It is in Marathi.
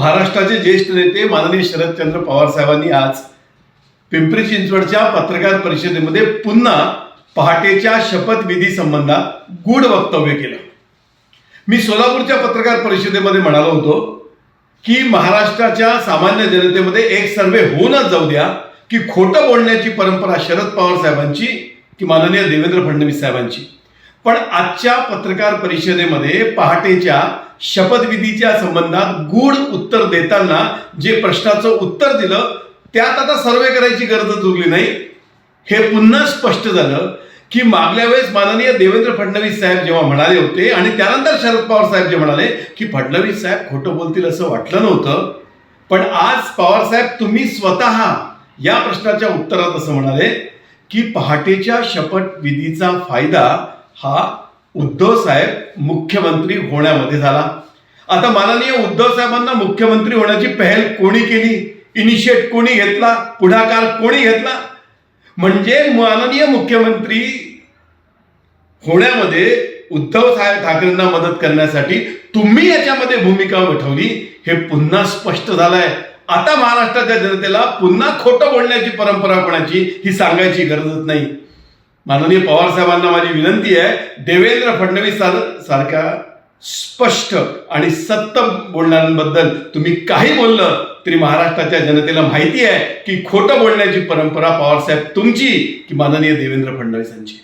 महाराष्ट्राचे ज्येष्ठ नेते माननीय शरदचंद्र पवार साहेबांनी आज पिंपरी चिंचवडच्या पत्रकार परिषदेमध्ये पुन्हा पहाटेच्या शपथविधी संबंधात गूढ वक्तव्य केलं. मी सोलापूरच्या पत्रकार परिषदेमध्ये म्हणालो होतो की महाराष्ट्राच्या सामान्य जनतेमध्ये एक सर्वे होऊनच जाऊ द्या की खोटं बोलण्याची परंपरा शरद पवार साहेबांची की माननीय देवेंद्र फडणवीस साहेबांची. पण आजच्या पत्रकार परिषदेमध्ये पहाटेच्या शपथविधीच्या संबंधात गूढ उत्तर देताना जे प्रश्नाचं उत्तर दिलं त्यात आता सर्वे करायची गरजच उरली नाही. हे पुन्हा स्पष्ट झालं की मागल्या वेळेस माननीय देवेंद्र फडणवीस साहेब जेव्हा म्हणाले होते आणि त्यानंतर शरद पवार साहेब जे म्हणाले की फडणवीस साहेब खोटं बोलतील असं वाटलं नव्हतं पण आज पवार साहेब तुम्ही स्वतः या प्रश्नाच्या उत्तरात असं म्हणाले की पहाटेच्या शपथविधीचा फायदा हा उद्धव साहेब मुख्यमंत्री होण्यामध्ये झाला. आता माननीय उद्धव साहेबांना मुख्यमंत्री होण्याची पहल कोणी केली? इनिशिएट कोणी घेतला? पुढाकार कोणी घेतला? म्हणजे माननीय मुख्यमंत्री होण्यामध्ये उद्धव साहेब ठाकरेंना मदत करण्यासाठी तुम्ही याच्यामध्ये भूमिका वठवली हे पुन्हा स्पष्ट झालंय. आता महाराष्ट्राच्या जनतेला पुन्हा खोटं बोलण्याची परंपरा कोणाची ही सांगायची गरजच नाही. माननीय पवार साहेबांना माझी विनंती आहे देवेंद्र फडणवीस सारख्या स्पष्ट आणि सत्य बोलणाऱ्यांबद्दल तुम्ही काही बोललं तरी महाराष्ट्राच्या जनतेला माहिती आहे की खोटं बोलण्याची परंपरा पवारसाहेब तुमची की माननीय देवेंद्र फडणवीसांची.